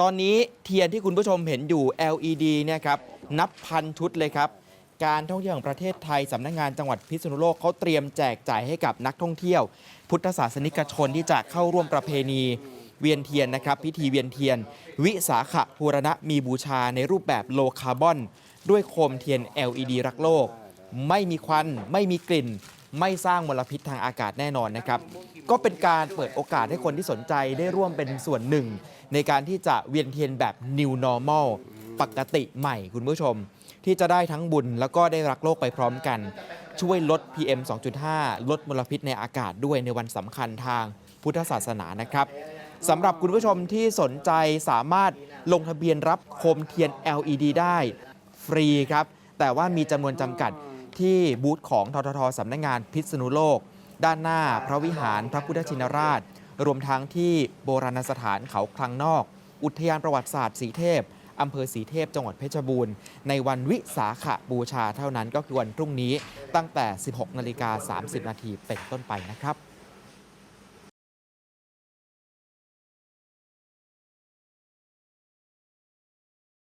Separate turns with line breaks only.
ตอนนี้เทียนที่คุณผู้ชมเห็นอยู่ LED เนี่ยครับนับพันชุดเลยครับ การท่องเที่ยวแห่งประเทศไทยสำนักงานจังหวัดพิษณุโลกเขาเตรียมแจกจ่ายให้กับนักท่องเที่ยว พุทธศาสนิกชนที่จะเข้าร่วมประเพณีเวียนเทียนนะครับ พิธีเวียนเทียน วิสาขบูรณะมีบูชาในรูปแบบโลคาร์บอน ด้วยโคมเทียน LED รักโลก ไม่มีควัน ไม่มีกลิ่น ไม่สร้างมลพิษทางอากาศแน่นอนนะครับ ก็เป็นการเปิดโอกาสให้คนที่สนใจได้ร่วมเป็นส่วนหนึ่ง ในการที่จะเวียนเทียนแบบ New Normal ปกติใหม่คุณผู้ชม ที่จะได้ทั้งบุญแล้วก็ได้รักโลกไปพร้อมกัน ช่วยลด PM 2.5 ลดมลพิษในอากาศด้วยในวันสำคัญทางพุทธศาสนานะครับสำหรับคุณผู้ชมที่สนใจสามารถลงทะเบียนรับโคมเทียน LED ได้ ฟรีครับ แต่ว่ามีจำนวนจำกัด ที่บูธของทททสำนักงานพิษณุโลก ด้านหน้าพระวิหารพระพุทธชินราช รวมทั้งที่โบราณสถานเขาคลังนอก อุทยานประวัติศาสตร์สีเทพอำเภอสีเทพจังหวัดเพชรบูรณ์ในวันวิสาขบูชาเท่านั้นก็คือวันพรุ่งนี้ตั้งแต่ 16 นาฬิกา 30 นาทีเป็นต้นไปนะครับ